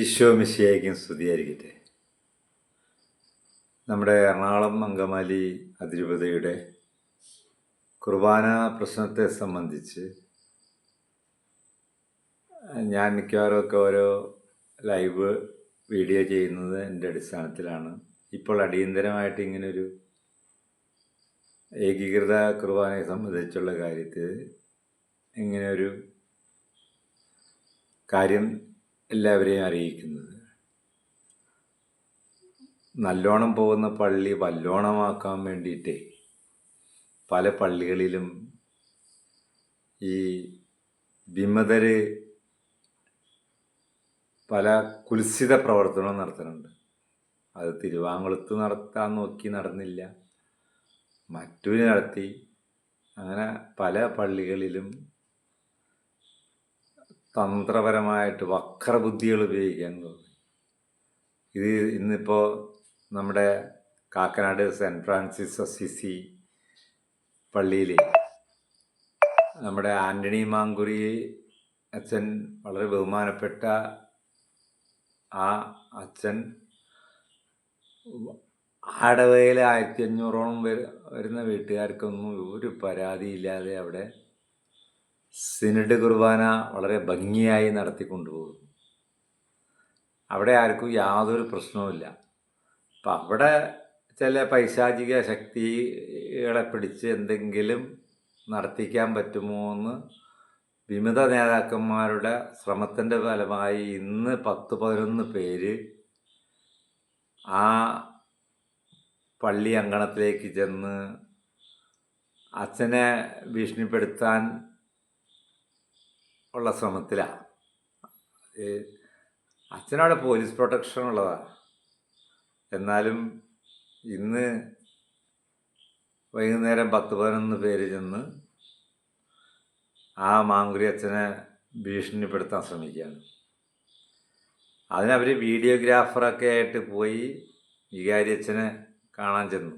ഈശോ മിശിയായിരിക്കും സ്തുതിയായിരിക്കട്ടെ. നമ്മുടെ എറണാകുളം അങ്കമാലി അതിരൂപതയുടെ കുർബാന പ്രശ്നത്തെ സംബന്ധിച്ച് ഞാൻ മിക്കവാറുമൊക്കെ ഓരോ ലൈവ് വീഡിയോ ചെയ്യുന്നത് എന്റെ അടിസ്ഥാനത്തിലാണ്. ഇപ്പോൾ അടിയന്തരമായിട്ട് ഇങ്ങനൊരു ഏകീകൃത കുർബാനയെ സംബന്ധിച്ചുള്ള കാര്യത്തിൽ ഒരു കാര്യം എല്ലാവരെയും അറിയിക്കുന്നത്. നല്ലോണം പോകുന്ന പള്ളി വല്ലോണമാക്കാൻ വേണ്ടിയിട്ട് പല പള്ളികളിലും ഈ വിമതര് പല കുൽസിത പ്രവർത്തനവും നടത്തുന്നുണ്ട്. അത് തിരുവാങ്കുളത്ത് നടത്താൻ നോക്കി നടന്നില്ല. മറ്റൂര് നടത്തി. അങ്ങനെ പല പള്ളികളിലും തന്ത്രപരമായിട്ട് വക്രബുദ്ധികൾ ഉപയോഗിക്കാൻ തുടങ്ങി ഇത് ഇന്നിപ്പോൾ നമ്മുടെ കാക്കനാട് സെന്റ് ഫ്രാൻസിസ് സിസി പള്ളിയിൽ നമ്മുടെ ആന്റണി മാങ്കുരി അച്ഛൻ വളരെ ബഹുമാനപ്പെട്ട ആ അച്ഛൻ ആടവയിൽ ആയിരത്തി അഞ്ഞൂറോളം വരുന്ന വീട്ടുകാർക്കൊന്നും ഒരു പരാതിയില്ലാതെ അവിടെ സിനഡ് കുർബാന വളരെ ഭംഗിയായി നടത്തിക്കൊണ്ടുപോകുന്നു. അവിടെ ആർക്കും യാതൊരു പ്രശ്നവുമില്ല അപ്പം അവിടെ ചില പൈശാചിക ശക്തികളെ പിടിച്ച് എന്തെങ്കിലും നടത്തിക്കാൻ പറ്റുമോ എന്ന് വിമത നേതാക്കന്മാരുടെ ശ്രമത്തിന്റെ ഫലമായി ഇന്ന് പത്ത് പതിനൊന്ന് പേര് ആ പള്ളി അങ്കണത്തിലേക്ക് ചെന്ന് അച്ഛനെ ഭീഷണിപ്പെടുത്താൻ ഉള്ള ശ്രമത്തിലാണ് അച്ഛനവിടെ പോലീസ് പ്രൊട്ടക്ഷൻ ഉള്ളതാണ് എന്നാലും ഇന്ന് വൈകുന്നേരം പത്ത് പതിനൊന്ന് പേര് ചെന്ന് ആ മാങ്കുരി അച്ഛനെ ഭീഷണിപ്പെടുത്താൻ ശ്രമിക്കുകയാണ്. അതിനവർ വീഡിയോഗ്രാഫറൊക്കെ ആയിട്ട് പോയി വികാരി അച്ഛനെ കാണാൻ ചെന്നു.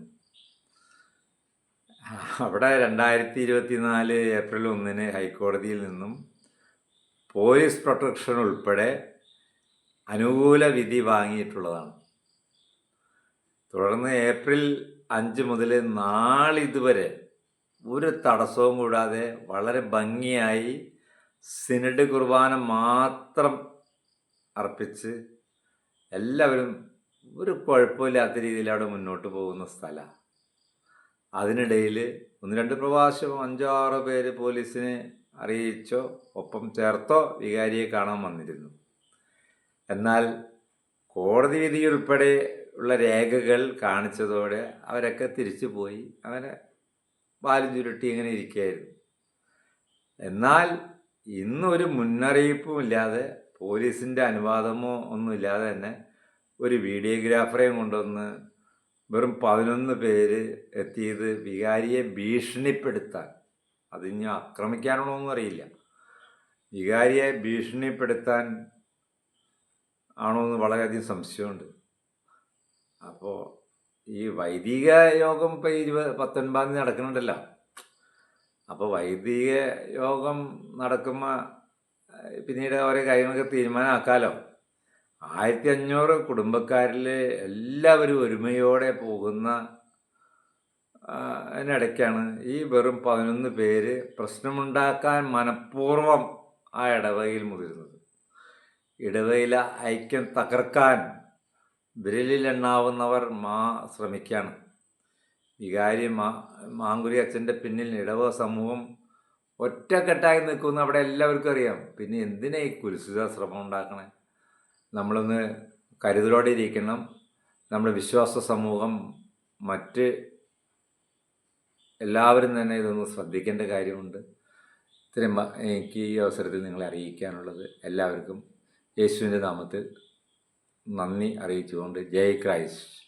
അവിടെ രണ്ടായിരത്തി ഇരുപത്തി നാല് ഏപ്രിൽ ഒന്നിന് ഹൈക്കോടതിയിൽ നിന്നും പോലീസ് പ്രൊട്ടക്ഷൻ ഉൾപ്പെടെ അനുകൂല വിധി വാങ്ങിയിട്ടുള്ളതാണ്. തുടർന്ന് ഏപ്രിൽ അഞ്ച് മുതൽ നാളിതുവരെ ഒരു തടസ്സവും കൂടാതെ വളരെ ഭംഗിയായി സിനഡ് കുർബാന മാത്രം അർപ്പിച്ച് എല്ലാവരും ഒരു കുഴപ്പമില്ലാത്ത രീതിയിൽ അവിടെ മുന്നോട്ട് പോകുന്ന സ്ഥലമാണ്. അതിനിടയിൽ ഒന്ന് രണ്ട് പ്രാവശ്യം അഞ്ചോ ആറോ പേര് പോലീസിനെ അറിയിച്ചോ? ഒപ്പം ചേർത്തോ? വികാരിയെ കാണാൻ വന്നിരുന്നു. എന്നാൽ കോടതി വിധി ഉള്ള രേഖകൾ കാണിച്ചതോടെ അവരൊക്കെ തിരിച്ചു പോയി. അങ്ങനെ ബാലും ചുരുട്ടി ഇങ്ങനെ ഇരിക്കുകയായിരുന്നു. എന്നാൽ ഇന്നൊരു മുന്നറിയിപ്പും ഇല്ലാതെ പോലീസിന്റെ അനുവാദമോ ഒന്നുമില്ലാതെ തന്നെ ഒരു വീഡിയോഗ്രാഫറെയും കൊണ്ടുവന്ന് വെറും പതിനൊന്ന് പേര് എത്തിയത് വികാരിയെ ഭീഷണിപ്പെടുത്താൻ അതിന് ആക്രമിക്കാനുള്ള ഒന്നും അറിയില്ല. വികാരിയെ ഭീഷണിപ്പെടുത്താൻ ആണോ എന്ന് വളരെയധികം സംശയമുണ്ട്. അപ്പോൾ ഈ വൈദിക യോഗം ഇപ്പോൾ ഇരുപത് പത്തൊൻപതാം തീയതി നടക്കുന്നുണ്ടല്ലോ. അപ്പോൾ വൈദിക യോഗം നടക്കുമ്പോൾ പിന്നീട് ഓരോ കാര്യങ്ങളൊക്കെ തീരുമാനമാക്കാമല്ലോ ആയിരത്തി അഞ്ഞൂറ് കുടുംബക്കാരിൽ എല്ലാവരും ഒരുമയോടെ പോകുന്ന അതിനിടയ്ക്കാണ് ഈ വെറും പതിനൊന്ന് പേര് പ്രശ്നമുണ്ടാക്കാൻ മനഃപൂർവം ആ ഇടവകയിൽ മുതിരുന്നത്. ഇടവയിലെ ഐക്യം തകർക്കാൻ വിരലിലെണ്ണാവുന്നവർ മാ ശ്രമിക്കുകയാണ് വികാരി മാ മാങ്കുരി അച്ഛന്റെ പിന്നിൽ ഇടവ സമൂഹം ഒറ്റക്കെട്ടായി നിൽക്കുന്ന അവിടെ എല്ലാവർക്കും അറിയാം. പിന്നെ എന്തിനാ ഈ കുരിശിത ശ്രമം ഉണ്ടാക്കണേ? നമ്മളൊന്ന് കരുതലോടെ ഇരിക്കണം. നമ്മുടെ വിശ്വാസ സമൂഹം മറ്റ് എല്ലാവരും തന്നെ ഇതൊന്ന് ശ്രദ്ധിക്കേണ്ട കാര്യമുണ്ട്. ഇത്രയും എനിക്ക് ഈ അവസരത്തിൽ നിങ്ങളെ അറിയിക്കാനുള്ളത് എല്ലാവർക്കും യേശുവിന്റെ നാമത്തിൽ നന്ദി അറിയിച്ചുകൊണ്ട് ജയ് ക്രൈസ്റ്റ്.